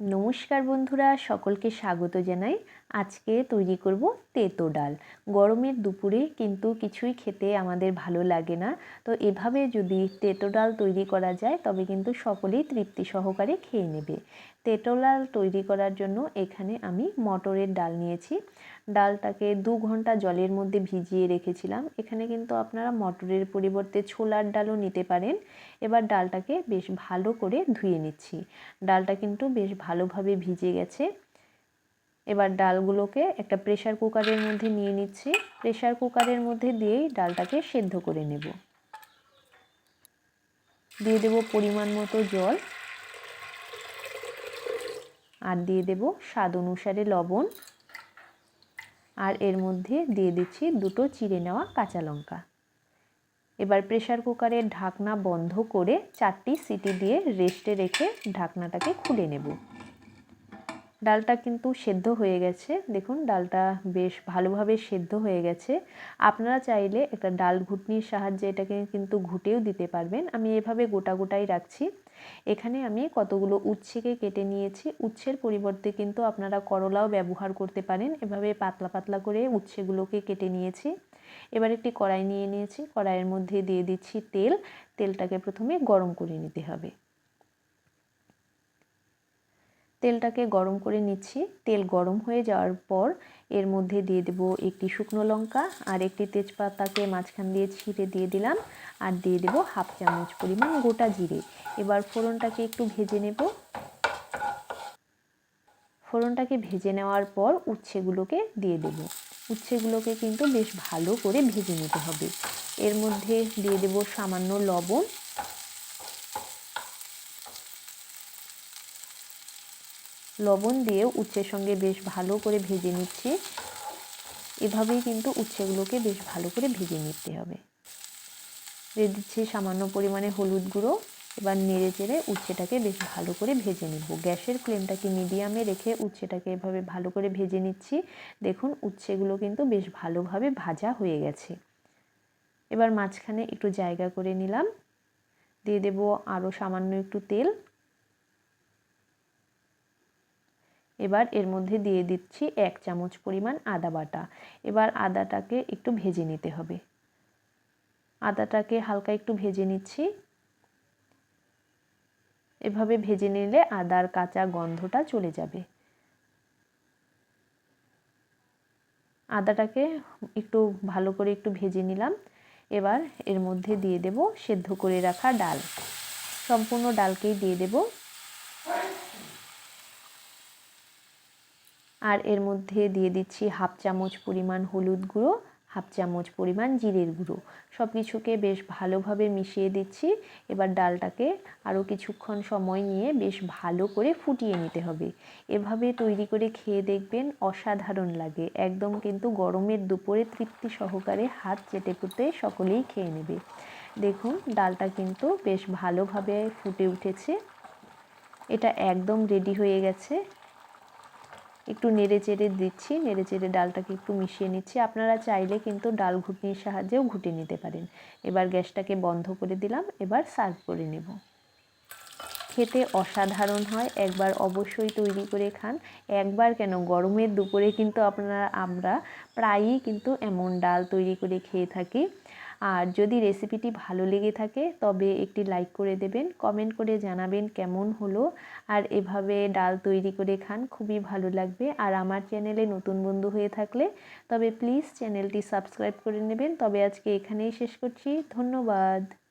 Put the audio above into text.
নমস্কার বন্ধুরা, সকলকে স্বাগত জানাই। আজকে তৈরি করব তেতো ডাল। গরমের দুপুরে কিন্তু কিছুই খেতে আমাদের ভালো লাগে না। তো এভাবে যদি তেতো ডাল তৈরি করা যায়, তবে কিন্তু সকলেই তৃপ্তি সহকারে খেয়ে নেবে। তেতো ডাল তৈরি করার জন্য এখানে আমি মটরের ডাল নিয়েছি। ডালটাকে দু ঘণ্টা জলের মধ্যে ভিজিয়ে রেখেছিলাম। এখানে কিন্তু আপনারা মটরের পরিবর্তে ছোলার ডালও নিতে পারেন। এবার ডালটাকে বেশ ভালো করে ধুয়ে নিচ্ছি। ডালটা কিন্তু বেশ ভালোভাবে ভিজে গেছে। এবার ডালগুলোকে একটা প্রেশার কুকারের মধ্যে নিয়ে নিচ্ছি। প্রেশার কুকারের মধ্যে দিয়েই ডালটাকে সেদ্ধ করে নেব। দিয়ে দেব পরিমাণ মতো জল। আর দিয়ে দেব স্বাদ অনুসারে লবণ। আর এর মধ্যে দিয়ে দিচ্ছি দুটো চিড়ে নেওয়া কাঁচা লঙ্কা। এবার প্রেশার কুকারের ঢাকনা বন্ধ করে চারটি সিটি দিয়ে রেস্টে রেখে ঢাকনাটাকে খুলে নেব। ডালটা কিন্তু সেদ্ধ হয়ে গেছে। দেখুন, ডালটা বেশ ভালোভাবে সেদ্ধ হয়ে গেছে। আপনারা চাইলে একটা ডাল ঘুটনির সাহায্যে এটাকে কিন্তু ঘুটেও দিতে পারবেন। আমি এভাবে গোটা গোটাই রাখছি। এখানে আমি কতগুলো উচ্ছেকে কেটে নিয়েছি। উচ্ছের পরিবর্তে কিন্তু আপনারা করলাও ব্যবহার করতে পারেন। এভাবে পাতলা পাতলা করে উচ্ছেগুলোকে কেটে নিয়েছি। এবার একটি কড়াই নিয়ে নিয়েছি। কড়াইয়ের মধ্যে দিয়ে দিচ্ছি তেল। তেলটাকে প্রথমে গরম করে নিতে হবে। তেলটাকে গরম করে নিচ্ছি। তেল গরম হয়ে যাওয়ার পর এর মধ্যে দিয়ে দেব একটি শুকনো লঙ্কা আর একটি তেজপাতাকে মাঝখান দিয়ে ছিঁড়ে দিয়ে দিলাম আর দিয়ে দেব হাফ চামচ পরিমাণ গোটা জিরে। এবার ফোড়নটাকে একটু ভেজে নেব। ফোড়নটাকে ভেজে নেওয়ার পর উচ্ছেগুলোকে দিয়ে দেব। উচ্ছেগুলোকে কিন্তু বেশ ভালো করে ভেজে নিতে হবে। এর মধ্যে দিয়ে দেব সামান্য লবণ লবণ দিয়ে উচ্ছের সঙ্গে বেশ ভালো করে ভেজে নিচ্ছি। এভাবেই কিন্তু উচ্ছেগুলোকে বেশ ভালো করে ভেজে নিতে হবে। দিয়ে দিচ্ছি সামান্য পরিমাণে হলুদ গুঁড়ো। এবার নেড়ে চেড়ে উচ্ছেটাকে বেশ ভালো করে ভেজে নেব। গ্যাসের ফ্লেমটাকে মিডিয়ামে রেখে উচ্ছেটাকে এভাবে ভালো করে ভেজে নিচ্ছি। দেখুন, উচ্ছেগুলো কিন্তু বেশ ভালোভাবে ভাজা হয়ে গেছে। এবার মাঝখানে একটু জায়গা করে নিলাম। দিয়ে দেব আরও সামান্য একটু তেল। এবার এর মধ্যে দিয়ে দিচ্ছি এক চামচ পরিমাণ আদা বাটা। এবার আদাটাকে একটু ভেজে নিতে হবে। আদাটাকে হালকা একটু ভেজে নিচ্ছি। এভাবে ভেজে নিলে আদার কাঁচা গন্ধটা চলে যাবে। আদাটাকে একটু ভালো করে একটু ভেজে নিলাম। এবার এর মধ্যে দিয়ে দেব সেদ্ধ করে রাখা ডাল। সম্পূর্ণ ডালকেই দিয়ে দেব। আর এর মধ্যে দিয়ে দিচ্ছি হাফ চামচ পরিমাণ হলুদ গুঁড়ো, হাফ চামচ পরিমাণ জিরের গুঁড়ো। সব কিছুকে বেশ ভালোভাবে মিশিয়ে দিচ্ছি। এবার ডালটাকে আরও কিছুক্ষণ সময় নিয়ে বেশ ভালো করে ফুটিয়ে নিতে হবে। এভাবে তৈরি করে খেয়ে দেখবেন অসাধারণ লাগে। একদম কিন্তু গরমের দুপুরে তৃপ্তি সহকারে হাত চেটে পুঁতে সকলেই খেয়ে নেবে। দেখুন, ডালটা কিন্তু বেশ ভালোভাবে ফুটে উঠেছে। এটা একদম রেডি হয়ে গেছে। একটু নেড়ে চেড়ে দিচ্ছি, নেড়ে চেড়ে ডালটাকে একটু মিশিয়ে নিচ্ছি। আপনারা চাইলে কিন্তু ডাল ঘুটনির সাহায্যেও ঘুটে নিতে পারেন। এবার গ্যাসটাকে বন্ধ করে দিলাম, এবার সার্ভ করে নেব। খেতে অসাধারণ হয়, একবার অবশ্যই তৈরি করে খান। একবার কেন, গরমের দুপুরে কিন্তু আপনারা, আমরা প্রায়ই কিন্তু এমন ডাল তৈরি করে খেয়ে থাকি। আর যদি রেসিপিটি ভালো লেগে থাকে, তবে একটি লাইক করে দেবেন কমেন্ট করে জানাবেন কেমন হলো। আর এভাবে ডাল তৈরি করে খান, খুবই ভালো লাগবে। আর আমার চ্যানেলে নতুন বন্ধু হয়ে থাকলে, তবে প্লিজ চ্যানেলটি সাবস্ক্রাইব করে নেবেন। তবে আজকে এখানেই শেষ করছি। ধন্যবাদ।